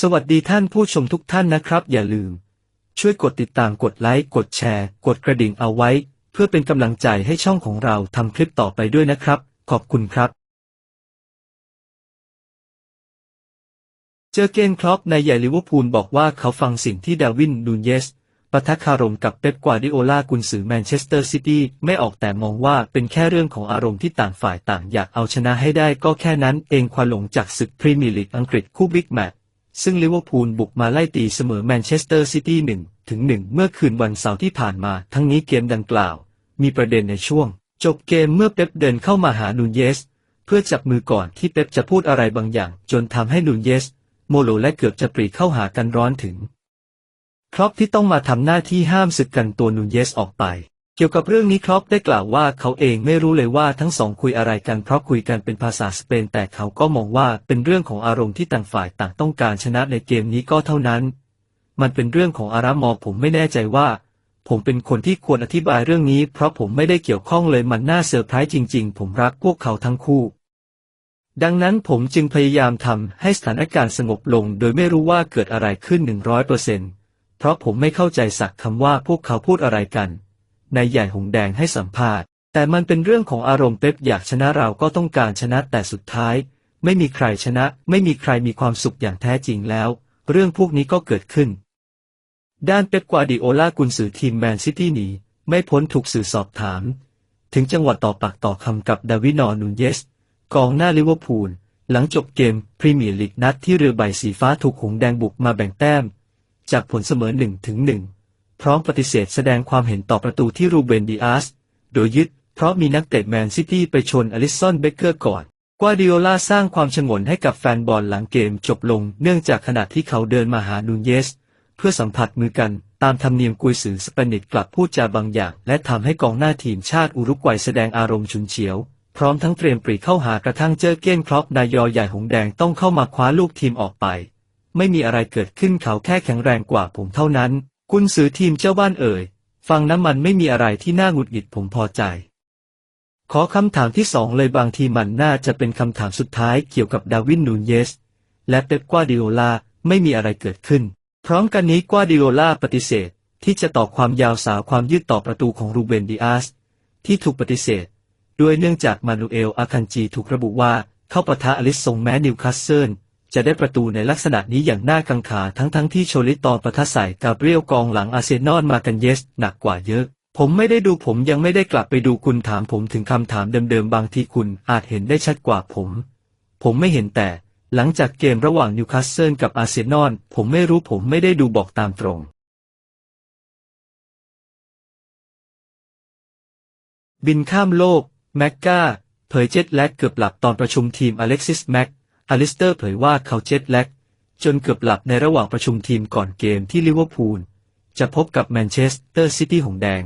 สวัสดีท่านผู้ชมทุกท่านนะครับ อย่าลืม ช่วยกดติดตามกดไลค์กดแชร์ กดกระดิ่งเอาไว้ เพื่อเป็นกำลังใจให้ช่องของเราทำคลิปต่อไปด้วยนะครับ ขอบคุณครับ เจอเกนคล็อปในใหญ่ลิเวอร์พูลบอกว่าเขาฟังสิ่งที่ดาวินนูนเยสปะทะคารมกับเป๊ปกวาดิโอลากุนซือแมนเชสเตอร์ซิตี้ไม่ออกแต่มองว่าเป็นแค่เรื่องของอารมณ์ที่ต่างฝ่ายต่างอยากเอาชนะให้ได้ก็แค่นั้นเองควันหลงจากศึกพรีเมียร์ลีกอังกฤษคู่บิ๊กแมตช์ ซึ่งลิเวอร์พูลบุกมาไล่ตีเสมอแมนเชสเตอร์ซิตี้หนึ่งถึงหนึ่งเมื่อคืนวันเสาร์ที่ผ่านมา ทั้งนี้เกมดังกล่าว มีประเด็นในช่วง จบเกมเมื่อเป๊ปเดินเข้ามาหานูนเยส เพื่อจับมือก่อนที่เป๊ปจะพูดอะไรบางอย่าง จนทำให้นูนเยส โมโลและเกือบจะปรีเข้าหากันร้อนถึง ครอปที่ต้องมาทำหน้าที่ห้ามศึกกันตัวนูนเยสออกไป เกี่ยวกับเรื่องนี้ครอปได้กล่าวว่าเขาเองไม่รู้เลยว่าทั้งสองคุยอะไรกันเพราะคุยกันเป็นภาษาสเปนแต่เขาก็มองว่าเป็นเรื่องของอารมณ์ที่ต่างฝ่ายต่างต้องการชนะในเกมนี้ก็เท่านั้น มันเป็นเรื่องของอารามอผมไม่แน่ใจว่า ผมเป็นคนที่ควรอธิบายเรื่องนี้ เพราะผมไม่ได้เกี่ยวข้องเลยมันน่าเซอร์ไพรส์จริง ๆ ผมรักพวกเขาทั้งคู่ ดังนั้นผมจึงพยายามทำให้สถานการณ์สงบลง โดยไม่รู้ว่าเกิดอะไรขึ้นหนึ่งร้อยเปอร์เซนต์เพราะผมไม่เข้าใจสักคำว่าพวกเขาพูดอะไรกัน นายใหญ่หงแดงให้สัมภาษณ์ แต่มันเป็นเรื่องของอารมณ์เป๊ปอยากชนะเราก็ต้องการชนะแต่สุดท้าย ไม่มีใครชนะ ไม่มีใครมีความสุขอย่างแท้จริงแล้ว เรื่องพวกนี้ก็เกิดขึ้น ด้านเป๊ปกวาดิโอลากุนสื่อทีมแมนซิตี้หนีไม่พ้นถูกสื่อสอบถาม ถึงจังหวะต่อปากต่อคำกับดาวินอนูนเยส กองหน้าลิเวอร์พูลหลังจบเกมพรีเมียร์ลีกนัดที่เรือใบสีฟ้าถูกหงแดงบุกมาแบ่งแต้ม จากผลเสมอหนึ่งถึงหนึ่ง พร้อมปฏิเสธแสดงความเห็นต่อประตูที่รูเบนดิอาส โดยยึด เพราะมีนักเตะแมนซิตี้ไปชนอลิสซอนเบเกอร์ก่อน กวาดิโอลาสร้างความชงนให้กับแฟนบอลหลังเกมจบลง เนื่องจากขณะที่เขาเดินมาหานูนเยส เพื่อสัมผัสมือกัน ตามธรรมเนียมกุยสือสเปนิกกลับพูดจาบางอย่าง และทำให้กองหน้าทีมชาติอุรุกวัยแสดงอารมณ์ฉุนเฉียวพร้อมทั้งเตรียมปรีเข้าหากระทั่งเจอเก้นครอปนายอใหญ่หงแดงต้องเข้ามาคว้าลูกทีมออกไป ไม่มีอะไรเกิดขึ้นเขาแค่แข็งแรงกว่าผมเท่านั้น กุนซือทีมเจ้าบ้านเอ่ย ฟังน้ำมันไม่มีอะไรที่น่าหงุดหงิดผมพอใจ ขอคำถามที่สองเลยบางทีมันน่าจะเป็นคำถามสุดท้ายเกี่ยวกับดาวินนูนเยส และเป๊ปกวาดิโอลาไม่มีอะไรเกิดขึ้น พร้อมกันนี้กวาดิโอลาปฏิเสธ ที่จะต่อความยาวสาวความยืดต่อประตูของรูเบนดิอาสที่ถูกปฏิเสธ ด้วยเนื่องจากมานูเอลอาคันจีถูกระบุว่าเข้าปะทะอลิสทรงแม้นิวคาสเซิล จะได้ประตูในลักษณะนี้อย่างน่ากังขาทั้งทั้งที่โชลิตตอนปะทะใส่กาเบรียลกองหลังอาเซนอลมากันเยสหนักกว่าเยอะ ผมไม่ได้ดูผมยังไม่ได้กลับไปดูคุณถามผมถึงคำถามเดิมๆบางทีคุณอาจเห็นได้ชัดกว่าผม ผมไม่เห็นแต่ หลังจากเกมระหว่างนิวคาสเซิลกับอาเซนอลผมไม่รู้ผมไม่ได้ดูบอกตามตรงบินข้ามโลก แม็กกาเผยเจ็ตแลกเกือบหลับตอนประชุมทีมอเล็กซิสแม็ก อลิสเตอร์เผยว่าเขาเจ็ตแล็กจนเกือบหลับในระหว่างประชุมทีมก่อนเกมที่ลิเวอร์พูลจะพบกับแมนเชสเตอร์ซิตี้หงแดง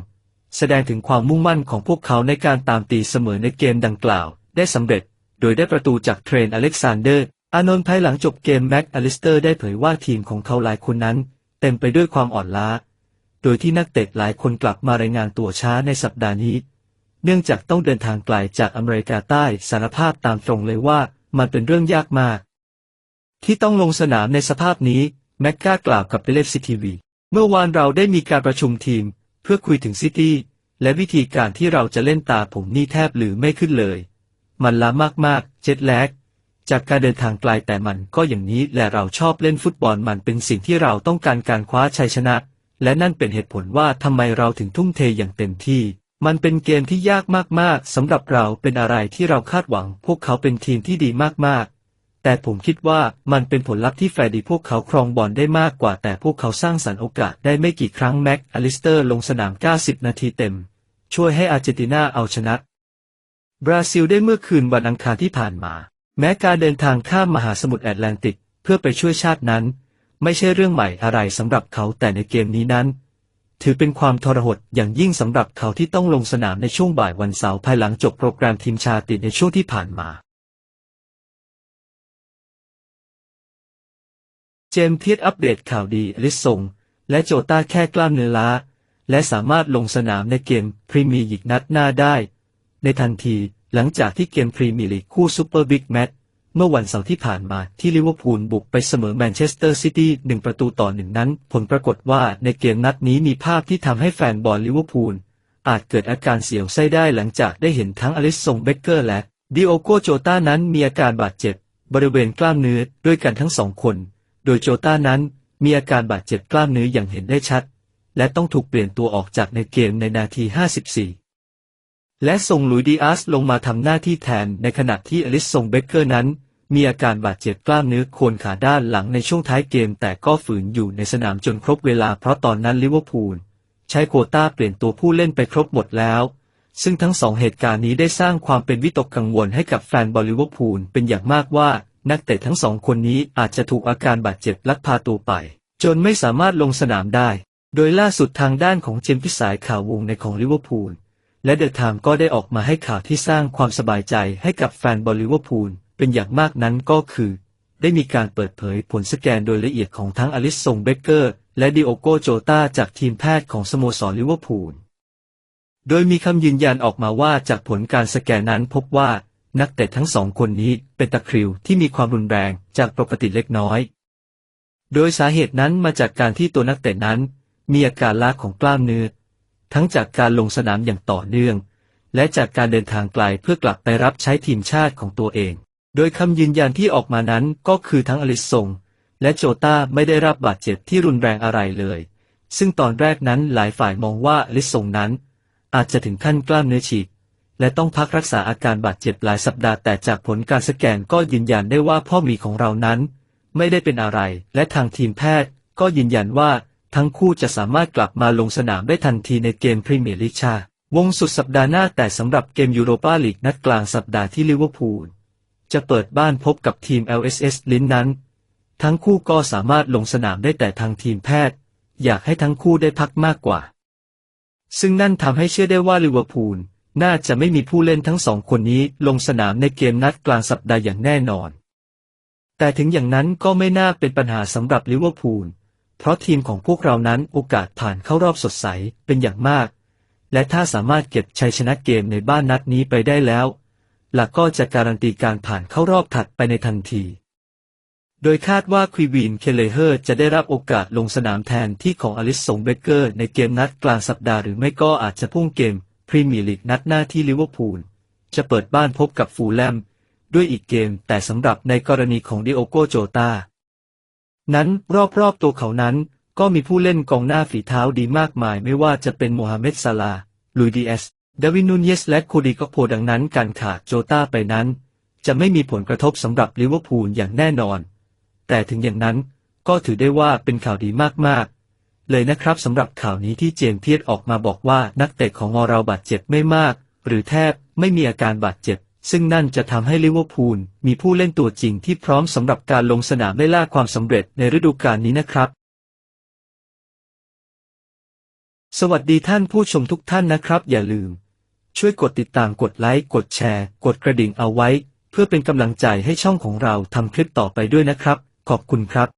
แสดงถึงความมุ่งมั่นของพวกเขาในการตามตีเสมอในเกมดังกล่าวได้สำเร็จ โดยได้ประตูจากเทรนอเล็กซานเดอร์ อานนท์ภายหลังจบเกมแม็กอลิสเตอร์ได้เผยว่าทีมของเขาหลายคนนั้น เต็มไปด้วยความอ่อนล้า โดยที่นักเตะหลายคนกลับมารายงานตัวช้าในสัปดาห์นี้ เนื่องจากต้องเดินทางไกลจากอเมริกาใต้สารภาพตามตรงเลยว่า มันเป็นเรื่องยากมาก ที่ต้องลงสนามในสภาพนี้ แม็กกากล่าวกับเบเลฟซิทีวี เมื่อวานเราได้มีการประชุมทีม เพื่อคุยถึงซิตี้ และวิธีการที่เราจะเล่นตาผมนี่แทบหรือไม่ขึ้นเลย มันล้ามากๆ เจ็ดแลกจากการเดินทางไกลแต่มันก็อย่างนี้และเราชอบเล่นฟุตบอลมันเป็นสิ่งที่เราต้องการการคว้าชัยชนะ และนั่นเป็นเหตุผลว่าทำไมเราถึงทุ่มเทอย่างเต็มที่ มันเป็นเกมที่ยากมากๆสำหรับเราเป็นอะไรที่เราคาดหวัง พวกเขาเป็นทีมที่ดีมากๆ แต่ผมคิดว่ามันเป็นผลลัพธ์ที่แฟร์ดีพวกเขาครองบอลได้มากกว่า แต่พวกเขาสร้างสรรค์โอกาสได้ไม่กี่ครั้งแม็กอลิสเตอร์ลงสนาม 90 นาทีเต็ม ช่วยให้อาร์เจนตินาเอาชนะ บราซิลได้เมื่อคืนวันอังคารที่ผ่านมา แม้การเดินทางข้ามมหาสมุทรแอตแลนติก เพื่อไปช่วยชาตินั้น ไม่ใช่เรื่องใหม่อะไรสำหรับเขาแต่ในเกมนี้นั้น ถือเป็นความทรหดอย่างยิ่งสำหรับเขาที่ต้องลงสนามในช่วงบ่ายวันเสาร์ภายหลังจบโปรแกรมทีมชาติในช่วงที่ผ่านมา เจมส์เทียดอัปเดตข่าวดีลิสซงและโจต้าแค่กล้ามเนื้อล้า และสามารถลงสนามในเกมพรีเมียร์ลีกนัดหน้าได้ ในทันทีหลังจากที่เกมพรีเมียร์ลีกคู่ซูเปอร์บิ๊กแมตช์ เมื่อวันเสาร์ที่ผ่านมาที่ลิเวอร์พูลบุกไปเสมอแมนเชสเตอร์ซิตี้หนึ่งประตูต่อหนึ่งนั้น ผลปรากฏว่าในเกมนัดนี้มีภาพที่ทำให้แฟนบอลลิเวอร์พูลอาจเกิดอาการเสียวไส้ได้หลังจากได้เห็นทั้งอลิสซงเบเกอร์และดิโอโกโจต้านั้นมีอาการบาดเจ็บบริเวณกล้ามเนื้อด้วยกันทั้งสองคน โดยโจต้านั้นมีอาการบาดเจ็บกล้ามเนื้ออย่างเห็นได้ชัด และต้องถูกเปลี่ยนตัวออกจากในเกมในนาที 54 และส่งหลุยดีอาสลงมาทำหน้าที่แทนในขณะที่อลิสซงเบเกอร์นั้น มีอาการบาดเจ็บกล้ามเนื้อโคนขาด้านหลังในช่วงท้ายเกม แต่ก็ฝืนอยู่ในสนามจนครบเวลาเพราะตอนนั้นลิเวอร์พูลใช้โควต้าเปลี่ยนตัวผู้เล่นไปครบหมดแล้ว ซึ่งทั้งสองเหตุการณ์นี้ได้สร้างความเป็นวิตกกังวลให้กับแฟนบอลลิเวอร์พูลเป็นอย่างมากว่านักเตะทั้งสองคนนี้อาจจะถูกอาการบาดเจ็บลักพาตัวไป จนไม่สามารถลงสนามได้ โดยล่าสุดทางด้านของเจมส์พิสายข่าววงในของลิเวอร์พูล และเดอะไทม์ก็ได้ออกมาให้ข่าวที่สร้างความสบายใจให้กับแฟนบอลลิเวอร์พูลเป็นอย่างมากนั้นก็คือ ได้มีการเปิดเผยผลสแกนโดยละเอียดของทั้งอลิสซงเบเกอร์ และดิโอโกโจตาจากทีมแพทย์ของสโมสรลิเวอร์พูล โดยมีคำยืนยันออกมาว่าจากผลการสแกนนั้นพบว่านักเตะทั้งสองคนนี้เป็นตะคริวที่มีความรุนแรงจากปกติเล็กน้อย โดยสาเหตุนั้นมาจากการที่ตัวนักเตะนั้น มีอาการล้าของกล้ามเนื้อ ทั้งจากการลงสนามอย่างต่อเนื่อง และจากการเดินทางไกลเพื่อกลับไปรับใช้ทีมชาติของตัวเอง โดยคำยืนยันที่ออกมานั้นก็คือทั้งอลิสซงและโจตาไม่ได้รับบาดเจ็บที่รุนแรงอะไรเลย ซึ่งตอนแรกนั้นหลายฝ่ายมองว่าอลิสซงนั้น อาจจะถึงขั้นกล้ามเนื้อฉีกและต้องพักรักษาอาการบาดเจ็บหลายสัปดาห์แต่จากผลการสแกนก็ยืนยันได้ว่าพ่อหมีของเรานั้น ไม่ได้เป็นอะไร และทางทีมแพทย์ก็ยืนยันว่า ทั้งคู่จะสามารถกลับมาลงสนามได้ทันทีในเกมพรีเมียร์ลีกชาวงสุดสัปดาห์หน้าแต่สำหรับเกมยูโรปาลีกนัดกลางสัปดาห์ที่ลิเวอร์พูลจะเปิดบ้านพบกับทีม LSS ลินนั้น ทั้งคู่ก็สามารถลงสนามได้แต่ทางทีมแพทย์ อยากให้ทั้งคู่ได้พักมากกว่า ซึ่งนั่นทำให้เชื่อได้ว่าลิเวอร์พูลน่าจะไม่มีผู้เล่นทั้งสองคนนี้ลงสนามในเกมนัดกลางสัปดาห์อย่างแน่นอน แต่ถึงอย่างนั้นก็ไม่น่าเป็นปัญหาสำหรับลิเวอร์พูล เพราะทีมของพวกเรานั้นโอกาสผ่านเข้ารอบสดใสเป็นอย่างมาก และถ้าสามารถเก็บชัยชนะเกมในบ้านนัดนี้ไปได้แล้ว หลักก็จะการันตีการผ่านเข้ารอบถัดไปในทันที โดยคาดว่าควีวีนเคเลเฮอร์จะได้รับโอกาสลงสนามแทนที่ของอลิสสงเบเกอร์ในเกมนัดกลางสัปดาห์หรือไม่ก็อาจจะพุ่งเกมพรีเมียร์ลีกนัดหน้าที่ลิเวอร์พูลจะเปิดบ้านพบกับฟูลแลมด้วยอีกเกมแต่สำหรับในกรณีของดิโอโกโจตา นั้นรอบๆตัวเขานั้น ก็มีผู้เล่นกองหน้าฝีเท้าดีมากมาย ไม่ว่าจะเป็นโมฮัมเหม็ดซาลา ลุยดีเอส ดาวินนูนเยสและโคดีกโพดังนั้นการขาดโจตาไปนั้น จะไม่มีผลกระทบสำหรับลิเวอร์พูลอย่างแน่นอน แต่ถึงอย่างนั้นก็ถือได้ว่าเป็นข่าวดีมากๆ เลยนะครับสำหรับข่าวนี้ที่เจมเพียรออกมาบอกว่านักเตะของเราบาดเจ็บไม่มาก หรือแทบไม่มีอาการบาดเจ็บ ซึ่งนั่นจะทำให้ลิเวอร์พูลมีผู้เล่นตัวจริงที่พร้อมสำหรับการลงสนามได้ล่าความสำเร็จในฤดูกาลนี้นะครับ สวัสดีท่านผู้ชมทุกท่านนะครับ อย่าลืม ช่วยกดติดตามกดไลค์กดแชร์ กดกระดิ่งเอาไว้ เพื่อเป็นกำลังใจให้ช่องของเราทำคลิปต่อไปด้วยนะครับ ขอบคุณครับ